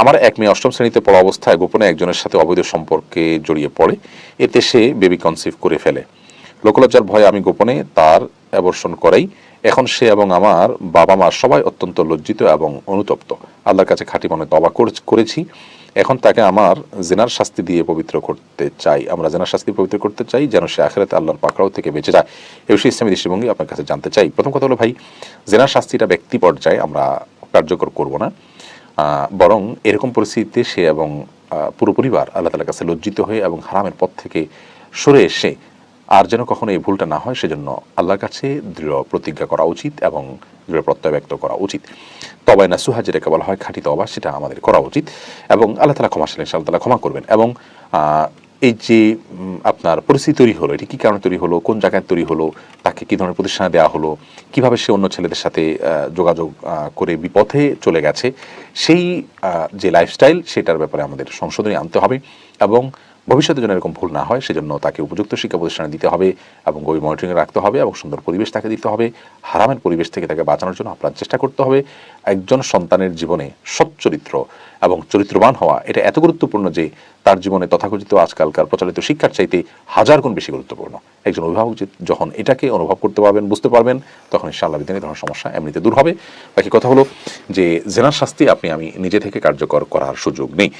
আমার এক মেয়ে অষ্টম শ্রেণীতে পড়া অবস্থায় গোপনে একজনের সাথে অবৈধ সম্পর্কে জড়িয়ে পড়ে। এতে সে বেবি কনসিভ করে ফেলে। লোকলজ্জার ভয়ে আমি গোপনে তার অ্যাবর্ষণ করাই। এখন সে এবং আমার বাবা মা সবাই অত্যন্ত লজ্জিত এবং অনুতপ্ত। আল্লাহর কাছে খাঁটি মনে তবা করেছি। এখন তাকে আমার জেনার শাস্তি দিয়ে পবিত্র করতে চাই। আমরা জেনার শাস্তি পবিত্র করতে চাই যেন সে আখেরাতে আল্লাহর পাকড়াও থেকে বেঁচে যায়। এ বিষয়ে ইসলামী দৃষ্টিভঙ্গি আপনার কাছে জানতে চাই। প্রথম কথা হলো, ভাই, জেনার শাস্তিটা ব্যক্তি পর্যায়ে আমরা কার্যকর করব না। বরং এরকম পরিস্থিতিতে সে এবং পুরো পরিবার আল্লাহ তালার কাছে লজ্জিত হয়ে এবং হারামের পথ থেকে সরে এসে আর যেন কখনো এই ভুলটা না হয় সেজন্য আল্লাহর কাছে দৃঢ় প্রতিজ্ঞা করা উচিত এবং দৃঢ় প্রত্যয় ব্যক্ত করা উচিত। তবাই না সুহা যেটাকে বলা হয় খাঁটি তবা সেটা আমাদের করা উচিত এবং আল্লাহ তালা ক্ষমাশালী আল্লাহ তালা ক্ষমা করবেন এবং এই যে আপনার পরিস্থিতি তৈরি হলো, এটি কী কারণে তৈরি হলো, কোন জায়গায় তৈরি হলো, তাকে কী ধরনের প্রতিষ্ঠানে দেওয়া হলো, কীভাবে সে অন্য ছেলেদের সাথে যোগাযোগ করে বিপথে চলে গেছে, সেই যে লাইফস্টাইল সেটার ব্যাপারে আমাদের সংশোধনী আনতে হবে এবং ভবিষ্যতে যেন এরকম ভুল না হয়, সেজন্য তাকে উপযুক্ত শিক্ষা প্রতিষ্ঠানে দিতে হবে এবং গভীর মনিটরিংয়ে রাখতে হবে এবং সুন্দর পরিবেশ তাকে দিতে হবে। হারামের পরিবেশ থেকে তাকে বাঁচানোর জন্য আপনার চেষ্টা করতে হবে। একজন সন্তানের জীবনে সচ্চরিত্র এবং চরিত্রবান হওয়া, এটা এত গুরুত্বপূর্ণ যে তার জীবনে তথাকথিত আজকালকার প্রচলিত শিক্ষার চাইতে হাজার গুণ বেশি গুরুত্বপূর্ণ। একজন অভিভাবক যখন এটাকে অনুভব করতে পারবেন, বুঝতে পারবেন, তখন ইনশাআল্লাহ বিধানে ধরনের সমস্যা এমনিতে দূর হবে। বাকি কথা হলো যে, জেনার শাস্তি আপনি, আমি নিজে থেকে কার্যকর করার সুযোগ নেই।